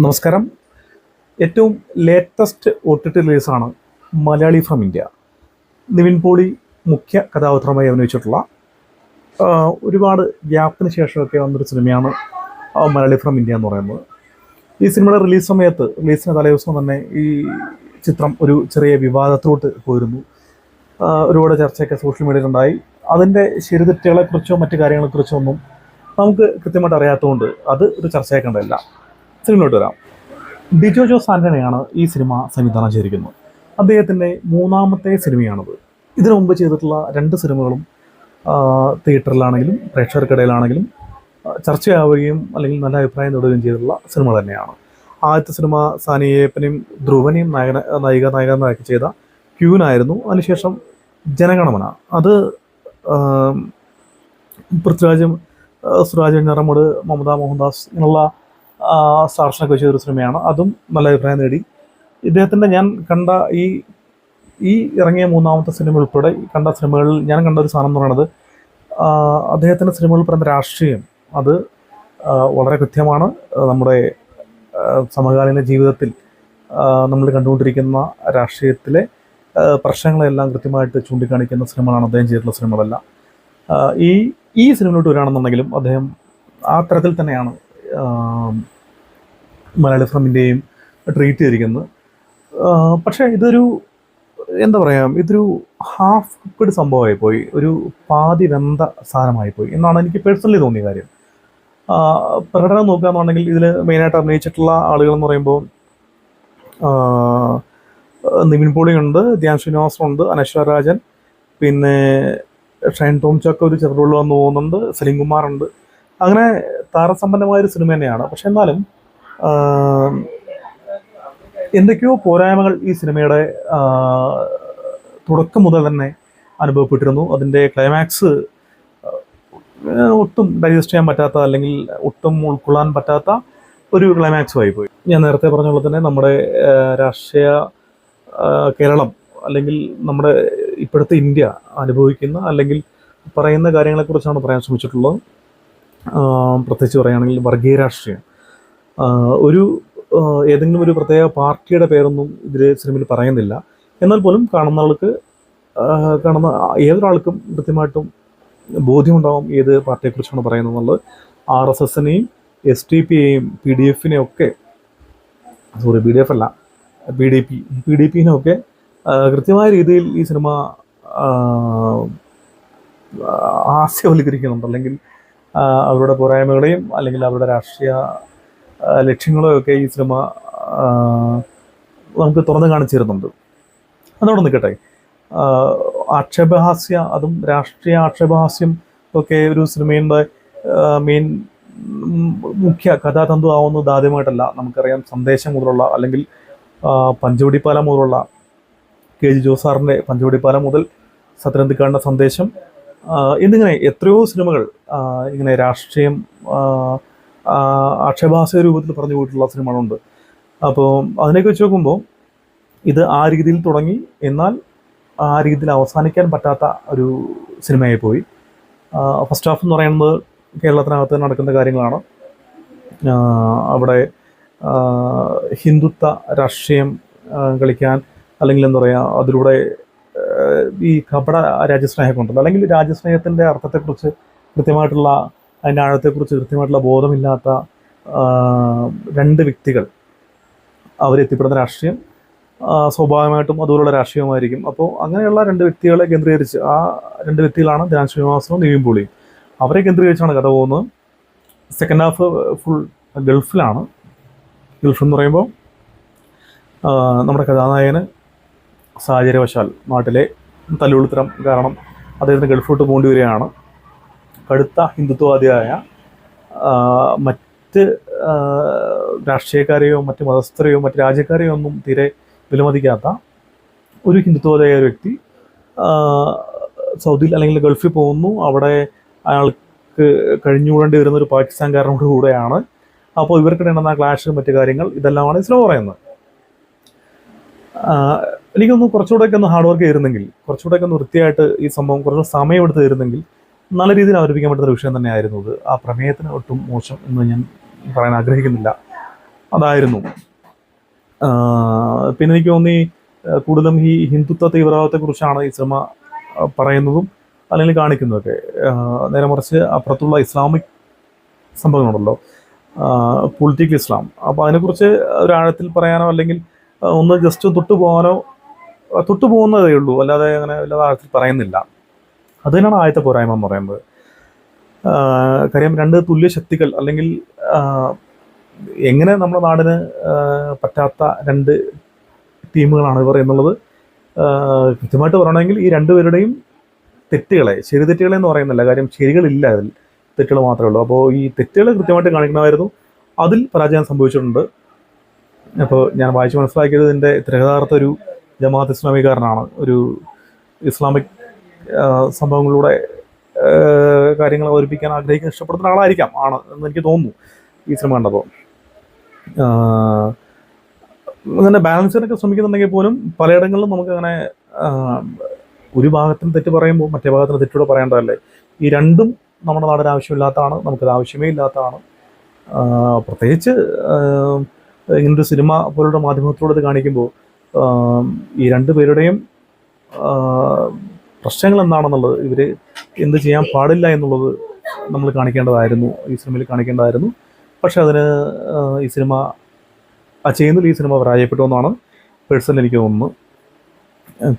നമസ്കാരം. ഏറ്റവും latest O T T റിലീസാണ് മലയാളി ഫ്രം ഇന്ത്യ നിവിൻ പോളി മുഖ്യ കഥാപാത്രമായി അഭിനയിച്ചിട്ടുള്ള ഒരുപാട് ഗ്യാപ്പിന് ശേഷമൊക്കെ വന്നൊരു സിനിമയാണ് മലയാളി ഫ്രം ഇന്ത്യ എന്ന് പറയുന്നത്. ഈ സിനിമയുടെ റിലീസ് സമയത്ത് റിലീസിന് തലേദിവസം തന്നെ ഈ ചിത്രം ഒരു ചെറിയ വിവാദത്തിലോട്ട് പോയിരുന്നു. ഒരുപാട് ചർച്ചയൊക്കെ സോഷ്യൽ മീഡിയയിലുണ്ടായി അതിന്റെ ശരിതെറ്റുകളെക്കുറിച്ചോ മറ്റു കാര്യങ്ങളെക്കുറിച്ചോ ഒന്നും നമുക്ക് കൃത്യമായിട്ട് അറിയാത്തതുകൊണ്ട് അത് ഒരു ചർച്ചയാക്കേണ്ടതല്ല സിനിമയിലോട്ട് വരാം. ഡിജോ ജോസ് ആന്റണിയാണ് ഈ സിനിമ സംവിധാനം ചെയ്തിരിക്കുന്നത്. അദ്ദേഹത്തിന്റെ മൂന്നാമത്തെ സിനിമയാണത്. ഇതിനു മുമ്പ് ചെയ്തിട്ടുള്ള രണ്ട് സിനിമകളും തിയേറ്ററിലാണെങ്കിലും പ്രേക്ഷകർക്കിടയിലാണെങ്കിലും ചർച്ചയാവുകയും അല്ലെങ്കിൽ നല്ല അഭിപ്രായം നേടുകയും ചെയ്തിട്ടുള്ള സിനിമ തന്നെയാണ്. ആദ്യത്തെ സിനിമ സാനിയേപ്പനെയും ധ്രുവനെയും നായകന നായിക നായകനാക്കി ചെയ്ത ക്യൂനായിരുന്നു. അതിനുശേഷം ജനഗണമന. അത് പൃഥ്വിരാജും സുരാജ് വെഞ്ഞാറമ്മൂട് മമത മോഹൻദാസ് ഇങ്ങനെയുള്ള സ്റ്റാർസിനൊക്കെ വെച്ചൊരു സിനിമയാണ്. അതും നല്ല അഭിപ്രായം നേടി. ഇദ്ദേഹത്തിന്റെ ഞാൻ കണ്ട ഈ ഈ ഇറങ്ങിയ മൂന്നാമത്തെ സിനിമ ഉൾപ്പെടെ കണ്ട സിനിമകളിൽ ഞാൻ കണ്ട ഒരു സാധനം എന്ന് പറയുന്നത് അദ്ദേഹത്തിന്റെ സിനിമകളിൽ പറയുന്ന രാഷ്ട്രീയം. അത് വളരെ കൃത്യമാണ്. നമ്മുടെ സമകാലീന ജീവിതത്തിൽ നമ്മൾ കണ്ടുകൊണ്ടിരിക്കുന്ന രാഷ്ട്രീയത്തിലെ പ്രശ്നങ്ങളെല്ലാം കൃത്യമായിട്ട് ചൂണ്ടിക്കാണിക്കുന്ന സിനിമകളാണ് അദ്ദേഹം ചെയ്തിട്ടുള്ള സിനിമകളെല്ലാം. ഈ ഈ സിനിമയിലോട്ട് വരികയാണെന്നുണ്ടെങ്കിലും അദ്ദേഹം ആ തരത്തിൽ തന്നെയാണ് മലയാളി ഫിലിമിന്റെയും ട്രീറ്റ് ചെയ്തിരിക്കുന്നത് പക്ഷേ ഇതൊരു എന്താ പറയുക ഇതൊരു ഹാഫ് കുക്ക്ഡ് സംഭവമായി പോയി ഒരു പാതി വെന്ത സാധനമായി പോയി എന്നാണ് എനിക്ക് പേഴ്സണലി തോന്നിയ കാര്യം. പ്രകടനം നോക്കുകയാണെന്നുണ്ടെങ്കിൽ ഇതിൽ മെയിനായിട്ട് അഭിനയിച്ചിട്ടുള്ള ആളുകൾ എന്ന് പറയുമ്പോൾ നിവിൻ പോളിയുണ്ട് ധ്യാൻ ശ്രീനിവാസനുണ്ട് അനശ്വര രാജൻ പിന്നെ ഷൈൻ ടോം ചക്ക ഒരു ചെറുപുള്ള വന്ന് പോകുന്നുണ്ട് സലീം കുമാറുണ്ട് അങ്ങനെ താരസമ്പന്നമായ ഒരു സിനിമ തന്നെയാണ്. പക്ഷെ എന്നാലും എന്തൊക്കെയോ പോരായ്മകൾ ഈ സിനിമയുടെ തുടക്കം മുതൽ തന്നെ അനുഭവപ്പെട്ടിരുന്നു. അതിന്റെ ക്ലൈമാക്സ് ഒട്ടും ഡൈജസ്റ്റ് ചെയ്യാൻ പറ്റാത്ത അല്ലെങ്കിൽ ഒട്ടും ഉൾക്കൊള്ളാൻ പറ്റാത്ത ഒരു ക്ലൈമാക്സും ആയിപ്പോയി ഞാൻ നേരത്തെ പറഞ്ഞ പോലെ തന്നെ നമ്മുടെ രാഷ്ട്രീയ കേരളം അല്ലെങ്കിൽ നമ്മുടെ ഇപ്പോഴത്തെ ഇന്ത്യ അനുഭവിക്കുന്ന അല്ലെങ്കിൽ പറയുന്ന കാര്യങ്ങളെക്കുറിച്ചാണ് പറയാൻ ശ്രമിച്ചിട്ടുള്ളത്. പ്രത്യേകിച്ച് പറയുകയാണെങ്കിൽ വർഗീയ രാഷ്ട്രീയം. ഒരു ഏതെങ്കിലും ഒരു പ്രത്യേക പാർട്ടിയുടെ പേരൊന്നും ഇതിൽ സിനിമയിൽ പറയുന്നില്ല. എന്നാൽ പോലും കാണുന്ന ആൾക്ക് കാണുന്ന ഏതൊരാൾക്കും കൃത്യമായിട്ടും ബോധ്യമുണ്ടാവും ഏത് പാർട്ടിയെക്കുറിച്ചാണ് പറയുന്നത് എന്നുള്ളത് ആർ എസ് എസിനെയും എസ് ടി പിയെയും പി ഡി എഫിനെയും ഒക്കെ സോറി പി ഡി എഫ് അല്ല P D P P D പിനെയൊക്കെ കൃത്യമായ രീതിയിൽ ഈ സിനിമ ആശയവൽക്കരിക്കുന്നുണ്ട് അല്ലെങ്കിൽ അവരുടെ പോരായ്മകളെയും അല്ലെങ്കിൽ അവരുടെ രാഷ്ട്രീയ ആ, ലക്ഷ്യങ്ങളെയും ഒക്കെ ഈ സിനിമ നമുക്ക് തുറന്നു കാണിച്ചു തരുന്നുണ്ട് അതോടെ നിൽക്കട്ടെ ആക്ഷേപഹാസ്യ അതും രാഷ്ട്രീയ ആക്ഷേപഹാസ്യം ഒക്കെ ഒരു സിനിമയുടെ മെയിൻ മുഖ്യ കഥാതന്തു ആവുന്നത് ആദ്യമായിട്ടല്ല. നമുക്കറിയാം സന്ദേശം മുതലുള്ള അല്ലെങ്കിൽ പഞ്ചവടിപ്പാലം മുതലുള്ള കെ ജി ജോസാറിന്റെ പഞ്ചവടിപ്പാലം മുതൽ സത്യനന്ദിക്കാടിന്റെ സന്ദേശം. എന്നിങ്ങനെ എത്രയോ സിനിമകൾ ഇങ്ങനെ രാഷ്ട്രീയം ആക്ഷേപഹാസ്യ രൂപത്തിൽ പറഞ്ഞു പോയിട്ടുള്ള സിനിമകളുണ്ട്. അപ്പോൾ അതിനൊക്കെ വെച്ച് നോക്കുമ്പോൾ ഇത് ആ രീതിയിൽ തുടങ്ങി എന്നാൽ ആ രീതിയിൽ അവസാനിക്കാൻ പറ്റാത്ത ഒരു സിനിമയായി പോയി. ഫസ്റ്റ് ഹാഫ് എന്ന് പറയുന്നത് കേരളത്തിനകത്ത് നടക്കുന്ന കാര്യങ്ങളാണ്. അവിടെ ഹിന്ദുത്വ രാഷ്ട്രീയം കളിക്കാൻ അല്ലെങ്കിൽ എന്താ പറയുക അതിലൂടെ ഈ കപട രാജ്യസ്നേഹമൊക്കെ ഉണ്ടല്ലോ അല്ലെങ്കിൽ രാജ്യസ്നേഹത്തിന്റെ അർത്ഥത്തെക്കുറിച്ച് കൃത്യമായിട്ടുള്ള അതിന്റെ ആഴത്തെക്കുറിച്ച് കൃത്യമായിട്ടുള്ള ബോധമില്ലാത്ത രണ്ട് വ്യക്തികൾ അവരെത്തിപ്പെടുന്ന രാഷ്ട്രീയം സ്വാഭാവികമായിട്ടും അതുപോലുള്ള രാഷ്ട്രീയമായിരിക്കും അപ്പോൾ അങ്ങനെയുള്ള രണ്ട് വ്യക്തികളെ കേന്ദ്രീകരിച്ച് ആ രണ്ട് വ്യക്തികളാണ് ധ്യാൻ ശ്രീനിവാസനും നിവിൻ അവരെ കേന്ദ്രീകരിച്ചാണ് കഥ പോകുന്നത്. സെക്കൻഡ് ഹാഫ് ഫുൾ ഗൾഫിലാണ്. ഗൾഫ് എന്ന് പറയുമ്പോൾ നമ്മുടെ കഥാനായകന് സാഹചര്യവശാൽ നാട്ടിലെ തല്ലുകൊളുത്തരം കാരണം അദ്ദേഹത്തിന് ഗൾഫിലോട്ട് പോകേണ്ടി വരികയാണ്. കടുത്ത ഹിന്ദുത്വവാദിയായ ആ, മറ്റ് ആ, രാഷ്ട്രീയക്കാരെയോ മറ്റ് മതസ്ഥരെയോ മറ്റ് രാജ്യക്കാരെയോ ഒന്നും തീരെ വിലമതിക്കാത്ത ഒരു ഹിന്ദുത്വവാദിയായ ഒരു വ്യക്തി ആ, സൗദിയിൽ അല്ലെങ്കിൽ ഗൾഫിൽ പോകുന്നു. അവിടെ അയാൾക്ക് കഴിഞ്ഞുകൂടേണ്ടി വരുന്ന ഒരു പാകിസ്ഥാൻകാരനോട് കൂടെയാണ്. അപ്പോൾ ഇവർക്കിടെ നടന്ന ക്ലാഷ് മറ്റു കാര്യങ്ങൾ ഇതെല്ലാമാണ് ഇസ്ലോ പറയുന്നത്. ആ, എനിക്കൊന്ന് കുറച്ചുകൂടെയൊക്കെ ഒന്ന് ഹാർഡ് വർക്ക് ചെയ്തിരുന്നെങ്കിൽ കുറച്ചുകൂടെയൊക്കെ ഒന്ന് വൃത്തിയായിട്ട് ഈ സംഭവം കുറച്ച് സമയം എടുത്ത് തരുന്നെങ്കിൽ നല്ല രീതിയിൽ അവതരിപ്പിക്കാൻ പറ്റുന്ന ഒരു വിഷയം തന്നെയായിരുന്നു അത്. ആ പ്രമേയത്തിന് ഒട്ടും മോശം എന്ന് ഞാൻ പറയാൻ ആഗ്രഹിക്കുന്നില്ല. അതായിരുന്നു. പിന്നെ എനിക്ക് തോന്നി കൂടുതലും ഈ ഹിന്ദുത്വ തീവ്രവാദത്തെക്കുറിച്ചാണ് ഈ സിനിമ പറയുന്നതും അല്ലെങ്കിൽ കാണിക്കുന്നതൊക്കെ. നേരെ മറിച്ച് അപ്പുറത്തുള്ള ഇസ്ലാമിക് സംഭവങ്ങളുണ്ടല്ലോ. പൊളിറ്റിക്കൽ ഇസ്ലാം അപ്പോൾ അതിനെക്കുറിച്ച് ഒരു ആഴത്തിൽ പറയാനോ അല്ലെങ്കിൽ ഒന്ന് ജസ്റ്റ് തൊട്ടു പോകാനോ തൊട്ടു പോകുന്നതേ ഉള്ളൂ. അല്ലാതെ അങ്ങനെ വല്ലാതെ ആഴത്തിൽ പറയുന്നില്ല. അത് തന്നെയാണ് ആദ്യത്തെ പോരായ്മ എന്ന് പറയുന്നത്. കാര്യം രണ്ട് തുല്യ ശക്തികൾ അല്ലെങ്കിൽ എങ്ങനെ നമ്മുടെ നാടിന് പറ്റാത്ത രണ്ട് ടീമുകളാണ് ഇവർ എന്നുള്ളത് കൃത്യമായിട്ട് പറയണമെങ്കിൽ ഈ രണ്ടുപേരുടെയും തെറ്റുകളെ ശരി തെറ്റുകളെ എന്ന് പറയുന്നില്ല. കാര്യം ശരികളില്ല അതിൽ. തെറ്റുകൾ മാത്രമേ ഉള്ളൂ. അപ്പോൾ ഈ തെറ്റുകൾ കൃത്യമായിട്ട് കാണിക്കണമായിരുന്നു. അതിൽ പരാജയം സംഭവിച്ചിട്ടുണ്ട്. അപ്പോൾ ഞാൻ വായിച്ച് മനസ്സിലാക്കിയത് ഇതിന്റെ യഥാർത്ഥ ഒരു ജമാഅത്ത് ഇസ്ലാമികാരനാണ്. ഒരു ഇസ്ലാമിക് സംഭവങ്ങളിലൂടെ കാര്യങ്ങൾ അവതരിപ്പിക്കാൻ ആഗ്രഹിക്കുന്ന ഇഷ്ടപ്പെടുന്ന ആളായിരിക്കാം ആണ് എന്ന് എനിക്ക് തോന്നുന്നു ഈ സിനിമ കണ്ടപ്പോൾ. അങ്ങനെ ബാലൻസ് ചെയ്യാനൊക്കെ ശ്രമിക്കുന്നുണ്ടെങ്കിൽ പോലും പലയിടങ്ങളിലും നമുക്കങ്ങനെ ഒരു ഭാഗത്തിന് തെറ്റ് പറയുമ്പോൾ മറ്റേ ഭാഗത്തിന് തെറ്റൂടെ പറയേണ്ടതല്ലേ? ഈ രണ്ടും നമ്മുടെ നാടിന് ആവശ്യമില്ലാത്തതാണ് നമുക്കത് ആവശ്യമേ ഇല്ലാത്തതാണ്. പ്രത്യേകിച്ച് ഇങ്ങനൊരു സിനിമ പോലുള്ള മാധ്യമത്തിലൂടെ ഇത് കാണിക്കുമ്പോൾ ഈ രണ്ട് പേരുടെയും പ്രശ്നങ്ങൾ എന്താണെന്നുള്ളത് ഇവർ എന്ത് ചെയ്യാൻ പാടില്ല എന്നുള്ളത് നമ്മൾ കാണിക്കേണ്ടതായിരുന്നു ഈ സിനിമയിൽ കാണിക്കേണ്ടതായിരുന്നു. പക്ഷെ അതിന് ഈ സിനിമ ആ ചെയ്യുന്നതിൽ ഈ സിനിമ പരാജയപ്പെട്ടു എന്നാണ് പേഴ്സണൽ എനിക്ക് തോന്നുന്നു.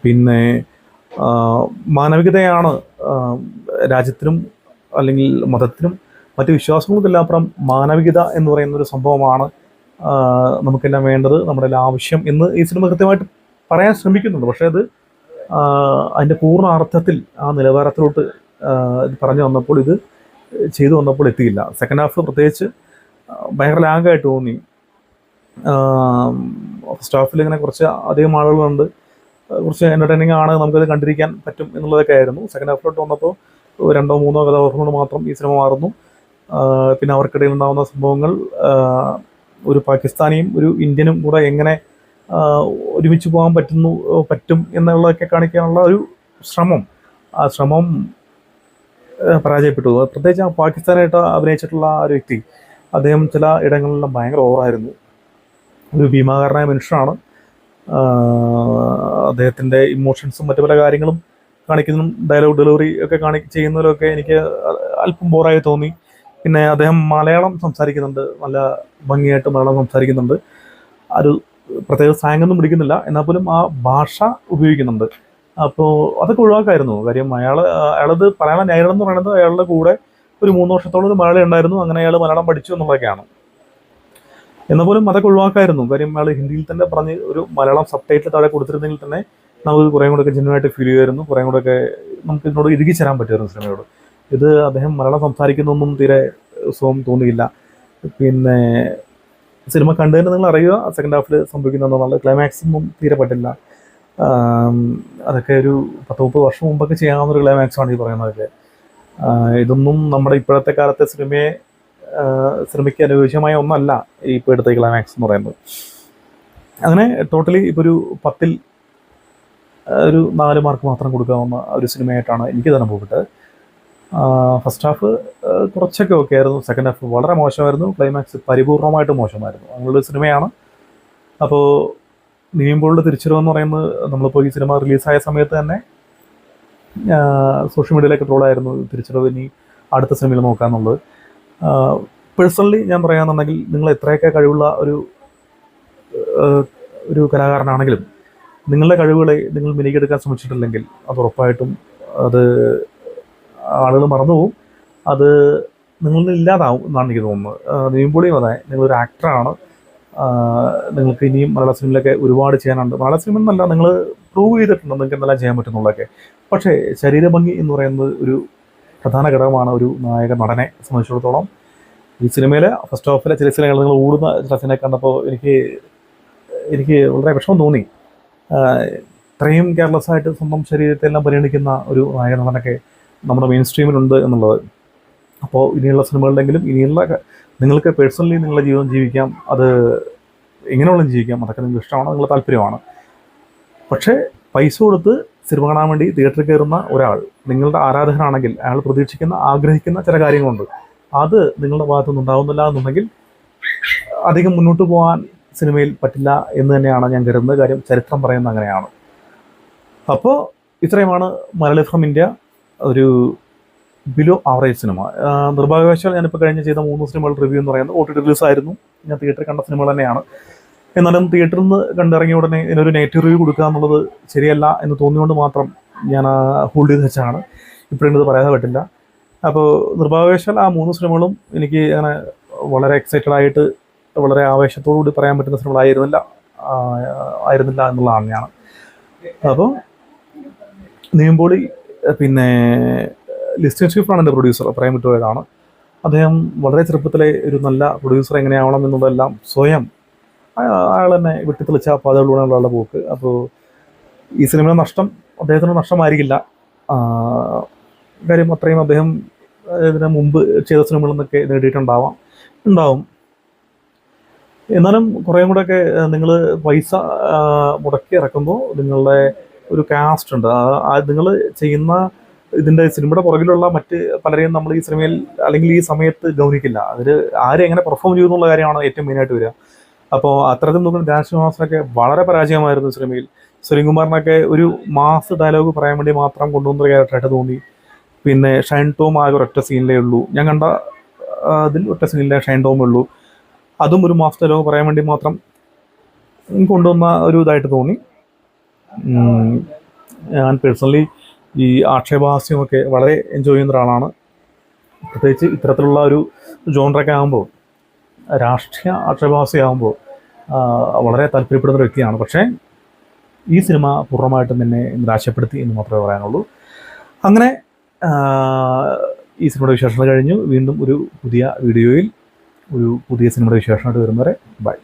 പിന്നെ മാനവികതയാണ് രാജ്യത്തിനും അല്ലെങ്കിൽ മതത്തിനും മറ്റ് വിശ്വാസങ്ങൾക്കെല്ലാം അപ്പുറം മാനവികത എന്ന് പറയുന്ന ഒരു സംഭവമാണ് നമുക്കെല്ലാം വേണ്ടത് നമ്മുടെ ആവശ്യം എന്ന് ഈ സിനിമ കൃത്യമായിട്ട് പറയാൻ ശ്രമിക്കുന്നുണ്ട്. പക്ഷേ അത് അതിന്റെ പൂർണ അർത്ഥത്തിൽ ആ നിലവാരത്തിലോട്ട് പറഞ്ഞു വന്നപ്പോൾ ഇത് ചെയ്തു വന്നപ്പോൾ എത്തിയില്ല. സെക്കൻഡ് ഹാഫ് പ്രത്യേകിച്ച് ഭയങ്കര ലാഗായിട്ട് തോന്നി. ഫസ്റ്റ് ഹാഫിൽ ഇങ്ങനെ കുറച്ച് അധികം ആളുകളുണ്ട് കുറച്ച് എന്റർടൈനിങ് ആണ് നമുക്കത് കണ്ടിരിക്കാൻ പറ്റും എന്നുള്ളതൊക്കെ ആയിരുന്നു. സെക്കൻഡ് ഹാഫിലോട്ട് വന്നപ്പോൾ രണ്ടോ മൂന്നോ കഥാപാത്രങ്ങൾ മാത്രം ഈ സിനിമ മാറുന്നു. പിന്നെ അവർക്കിടയിൽ ഉണ്ടാകുന്ന സംഭവങ്ങൾ ഒരു പാകിസ്ഥാനിയും ഒരു ഇന്ത്യനും കൂടെ എങ്ങനെ ഒരുമിച്ച് പോകാൻ പറ്റുന്നു പറ്റും എന്നുള്ളതൊക്കെ കാണിക്കാനുള്ള ഒരു ശ്രമം. ആ ശ്രമം പരാജയപ്പെട്ടു. പ്രത്യേകിച്ച് ആ പാകിസ്ഥാനായിട്ട് അഭിനയിച്ചിട്ടുള്ള ആ ഒരു വ്യക്തി അദ്ദേഹം ചില ഇടങ്ങളിലെല്ലാം ഭയങ്കര ഓവറായിരുന്നു. ഒരു ഭീമാകാരനായ മനുഷ്യനാണ്. അദ്ദേഹത്തിന്റെ ഇമോഷൻസും മറ്റു പല കാര്യങ്ങളും കാണിക്കുന്നതും ഡയലോഗ് ഡെലിവറി ഒക്കെ കാണി ചെയ്യുന്നതിലൊക്കെ എനിക്ക് അല്പം ബോറായി തോന്നി. പിന്നെ അദ്ദേഹം മലയാളം സംസാരിക്കുന്നുണ്ട് നല്ല ഭംഗിയായിട്ട് മലയാളം സംസാരിക്കുന്നുണ്ട്. ഒരു പ്രത്യേക സ്ലാങ്ങൊന്നും പിടിക്കുന്നില്ല. എന്നാൽ പോലും ആ ഭാഷ ഉപയോഗിക്കുന്നുണ്ട്. അപ്പോൾ അതൊക്കെ ഒഴിവാക്കായിരുന്നു. കാര്യം അയാൾ അയാളത് മലയാളം ന്യായം എന്ന് പറയുന്നത് അയാളുടെ കൂടെ ഒരു മൂന്ന് വർഷത്തോളം ഒരു മലയാളം ഉണ്ടായിരുന്നു. അങ്ങനെ അയാൾ മലയാളം പഠിച്ചു എന്നുള്ളതൊക്കെയാണ്. എന്നാൽ പോലും അതൊക്കെ ഒഴിവാക്കായിരുന്നു. കാര്യം അയാൾ ഹിന്ദിയിൽ തന്നെ പറഞ്ഞ് ഒരു മലയാളം സബ് ടൈറ്റിൽ താഴെ കൊടുത്തിരുന്നെങ്കിൽ തന്നെ നമുക്ക് കുറേ കൂടെ ഒക്കെ ജെന്യനായിട്ട് ഫീൽ ചെയ്യുമായിരുന്നു. കുറേ കൂടെ ഒക്കെ നമുക്ക് ഇതിനോട് ഇരുകി ചേരാൻ പറ്റുമായിരുന്നു സിനിമയോട്. ഇത് അദ്ദേഹം മലയാളം സംസാരിക്കുന്നൊന്നും തീരെ സുഖം തോന്നിയില്ല. പിന്നെ സിനിമ കണ്ടു തന്നെ നിങ്ങൾ അറിയുക. സെക്കൻഡ് ഹാഫിൽ സംഭവിക്കുന്ന ക്ലൈമാക്സ് തീരെ പറ്റില്ല അതൊക്കെ ഒരു പത്ത് മുപ്പത് വർഷം മുമ്പൊക്കെ ചെയ്യാവുന്ന ഒരു ക്ലൈമാക്സ് ആണ് ഈ പറയുന്നതൊക്കെ. ഇതൊന്നും നമ്മുടെ ഇപ്പോഴത്തെ കാലത്തെ സിനിമയെ സിനിമയ്ക്ക് അനുയോജ്യമായ ഒന്നല്ല ഈ ഇപ്പോൾ എടുത്ത ക്ലൈമാക്സ് എന്ന് പറയുന്നത്. അങ്ങനെ ടോട്ടലി ഇപ്പോൾ ഒരു പത്തിൽ ഒരു നാല് മാർക്ക് മാത്രം കൊടുക്കാവുന്ന ഒരു സിനിമയായിട്ടാണ് എനിക്ക് തന്നെ പോകപ്പെട്ടത് ഫസ്റ്റ് ഹാഫ് കുറച്ചൊക്കെ ഓക്കെ ആയിരുന്നു. സെക്കൻഡ് ഹാഫ് വളരെ മോശമായിരുന്നു. ക്ലൈമാക്സ് പരിപൂർണമായിട്ട് മോശമായിരുന്നു. അങ്ങനെയുള്ള സിനിമയാണ്. അപ്പോൾ നീയുമ്പോഴുള്ള തിരിച്ചുവരവെന്ന് പറയുന്നത് നമ്മളിപ്പോൾ ഈ സിനിമ റിലീസായ സമയത്ത് തന്നെ സോഷ്യൽ മീഡിയയിലൊക്കെ ട്രോളായിരുന്നു തിരിച്ചുവരവ് ഇനി അടുത്ത സിനിമയിൽ നോക്കാമെന്നുള്ളത് പേഴ്സണലി ഞാൻ പറയുകയാണെന്നുണ്ടെങ്കിൽ നിങ്ങൾ എത്രയൊക്കെ കഴിവുള്ള ഒരു ഒരു കലാകാരനാണെങ്കിലും നിങ്ങളുടെ കഴിവുകളെ നിങ്ങൾ മിനിക്കെടുക്കാൻ ശ്രമിച്ചിട്ടില്ലെങ്കിൽ അത് ഉറപ്പായിട്ടും അത് ആളുകൾ മറന്നുപോകും അത് നിങ്ങളിൽ ഇല്ലാതാവും എന്നാണ് എനിക്ക് തോന്നുന്നത്. നീമ്പോളിയും അതെ നിങ്ങളൊരു ആക്ടറാണ് നിങ്ങൾക്ക് ഇനിയും മലയാള സിനിമയിലൊക്കെ ഒരുപാട് ചെയ്യാനുണ്ട്. മലയാള സിനിമ എന്നല്ല നിങ്ങൾ പ്രൂവ് ചെയ്തിട്ടുണ്ട് നിങ്ങൾക്ക് എന്തെല്ലാം ചെയ്യാൻ പറ്റുന്നുള്ളൊക്കെ പക്ഷേ ശരീരഭംഗി എന്ന് പറയുന്നത് ഒരു പ്രധാന ഘടകമാണ് ഒരു നായക നടനെ സംബന്ധിച്ചിടത്തോളം. ഈ സിനിമയിലെ ഫസ്റ്റ് ഹാഫിലെ ചില സിനിമകൾ നിങ്ങൾ ഓടുന്ന ചില സിനിമ കണ്ടപ്പോൾ എനിക്ക് എനിക്ക് വളരെ വിഷമം തോന്നി. ഇത്രയും കെയർലെസ് ആയിട്ട് സ്വന്തം ശരീരത്തെ എല്ലാം പരിഗണിക്കുന്ന ഒരു നായക നടനൊക്കെ നമ്മുടെ മെയിൻ സ്ട്രീമിലുണ്ട് എന്നുള്ളത്. അപ്പോൾ ഇനിയുള്ള സിനിമകളിലെങ്കിലും ഇനിയുള്ള നിങ്ങൾക്ക് പേഴ്സണലി നിങ്ങളുടെ ജീവിതം ജീവിക്കാം അത് എങ്ങനെയുള്ള ജീവിക്കാം. അതൊക്കെ നിങ്ങൾക്ക് ഇഷ്ടമാണ്? നിങ്ങളുടെ താല്പര്യമാണ്. പക്ഷേ പൈസ കൊടുത്ത് സിനിമ കാണാൻ വേണ്ടി തിയേറ്ററിൽ കയറുന്ന ഒരാൾ നിങ്ങളുടെ ആരാധകനാണെങ്കിൽ അയാൾ പ്രതീക്ഷിക്കുന്ന ആഗ്രഹിക്കുന്ന ചില കാര്യങ്ങളുണ്ട്. അത് നിങ്ങളുടെ ഭാഗത്തു നിന്ന് എന്നുണ്ടെങ്കിൽ അധികം മുന്നോട്ട് പോകാൻ സിനിമയിൽ പറ്റില്ല എന്ന് തന്നെയാണ് ഞാൻ കരുതുന്നത്. കാര്യം ചരിത്രം പറയുന്നത് അങ്ങനെയാണ്. അപ്പോൾ ഇത്രയുമാണ് മലയാളി ഫ്രം ഇന്ത്യ. ഒരു ബിലോ ആവറേജ് സിനിമ നിർഭാഗ്യവശാൽ ഞാനിപ്പോൾ കഴിഞ്ഞ ചെയ്ത മൂന്ന് സിനിമകൾ റിവ്യൂ എന്ന് പറയുന്നത് ഒ ടി റിലീസ് ആയിരുന്നു ഞാൻ തിയേറ്ററിൽ കണ്ട സിനിമകൾ തന്നെയാണ്. എന്നാലും തിയേറ്ററിൽ നിന്ന് കണ്ടിറങ്ങിയ ഉടനെ ഇതിനൊരു നെഗറ്റീവ് റിവ്യൂ കൊടുക്കുക എന്നുള്ളത് ശരിയല്ല എന്ന് തോന്നിയുകൊണ്ട് മാത്രം ഞാൻ ഹോൾഡ് ചെയ്ത് വെച്ചാണ് ഇപ്പോഴും ഇത് പറയാതെ പറ്റില്ല അപ്പോൾ നിർഭാഗ്യവശാൽ ആ മൂന്ന് സിനിമകളും എനിക്ക് അങ്ങനെ വളരെ എക്സൈറ്റഡ് ആയിട്ട് വളരെ ആവേശത്തോടു കൂടി പറയാൻ പറ്റുന്ന സിനിമകളായിരുന്നില്ല ആയിരുന്നില്ല. എന്നുള്ളതാണ് ഞാൻ. അപ്പോൾ നീമ്പോളി പിന്നെ ലിസ്റ്റൻ ഷീഫാണ് എന്റെ പ്രൊഡ്യൂസർ പറയാൻ വിട്ടുപോയതാണ്. അദ്ദേഹം വളരെ ചെറുപ്പത്തിലെ ഒരു നല്ല പ്രൊഡ്യൂസർ എങ്ങനെയാവണം എന്നുള്ളതെല്ലാം സ്വയം അയാൾ തന്നെ വെട്ടിത്തെളിച്ച പാതകളിലൂടെയുള്ള ആളുടെ പോക്ക്. അപ്പോൾ ഈ സിനിമയുടെ നഷ്ടം അദ്ദേഹത്തിന് നഷ്ടമായിരിക്കില്ല. കാര്യം അത്രയും അദ്ദേഹം ഇതിനു മുമ്പ് ചെയ്ത സിനിമകളിൽ നിന്നൊക്കെ നേടിയിട്ടുണ്ടാവാം. ഉണ്ടാവും. എന്നാലും കുറേ കൂടെയൊക്കെ നിങ്ങൾ പൈസ മുടക്കി ഇറക്കുമ്പോൾ നിങ്ങളുടെ ഒരു കാസ്റ്റ് ഉണ്ട്. നിങ്ങൾ ചെയ്യുന്ന ഇതിന്റെ സിനിമയുടെ പുറകിലുള്ള മറ്റ് പലരെയും നമ്മൾ ഈ സിനിമയിൽ അല്ലെങ്കിൽ ഈ സമയത്ത് ഗൗനിക്കില്ല. അതിൽ ആരെങ്ങനെ പെർഫോം ചെയ്തു എന്നുള്ള കാര്യമാണ് ഏറ്റവും മെയിനായിട്ട് വരിക. അപ്പോൾ അത്തരത്തിൽ നോക്കുന്ന ശ്രീനിവാസനൊക്കെ വളരെ പരാജയമായിരുന്നു സിനിമയിൽ സുനിൽകുമാറിനൊക്കെ ഒരു മാസ് ഡയലോഗ് പറയാൻ വേണ്ടി മാത്രം കൊണ്ടുവന്ന ക്യാരക്ടറായിട്ട് തോന്നി. പിന്നെ ഷൈൻ ടോം ആകെ ഒരൊറ്റ സീനിലേ ഉള്ളൂ. ഞാൻ കണ്ട അതിൽ ഒറ്റ സീനിലെ ഷൈൻ ടോമേ ഉള്ളൂ. അതും ഒരു മാസ് ഡയലോഗ് പറയാൻ വേണ്ടി മാത്രം കൊണ്ടുവന്ന ഒരു ഇതായിട്ട് തോന്നി. ഞാൻ പേഴ്സണലി ഈ ആക്ഷേപഹാസ്യമൊക്കെ വളരെ എൻജോയ് ചെയ്യുന്ന ഒരാളാണ്. പ്രത്യേകിച്ച് ഇത്തരത്തിലുള്ള ഒരു ജോണറൊക്കെ ആകുമ്പോൾ രാഷ്ട്രീയ ആക്ഷേപഹാസ്യമാകുമ്പോൾ വളരെ താല്പര്യപ്പെടുന്ന ഒരു വ്യക്തിയാണ്. പക്ഷേ ഈ സിനിമ പൂർണമായിട്ടും എന്നെ നിരാശപ്പെടുത്തി എന്ന് മാത്രമേ പറയാനുള്ളൂ. അങ്ങനെ ഈ സിനിമയുടെ വിശേഷങ്ങൾ കഴിഞ്ഞു. വീണ്ടും ഒരു പുതിയ വീഡിയോയിൽ ഒരു പുതിയ സിനിമയുടെ വിശേഷമായിട്ട് വരുന്നവരെ ബൈ.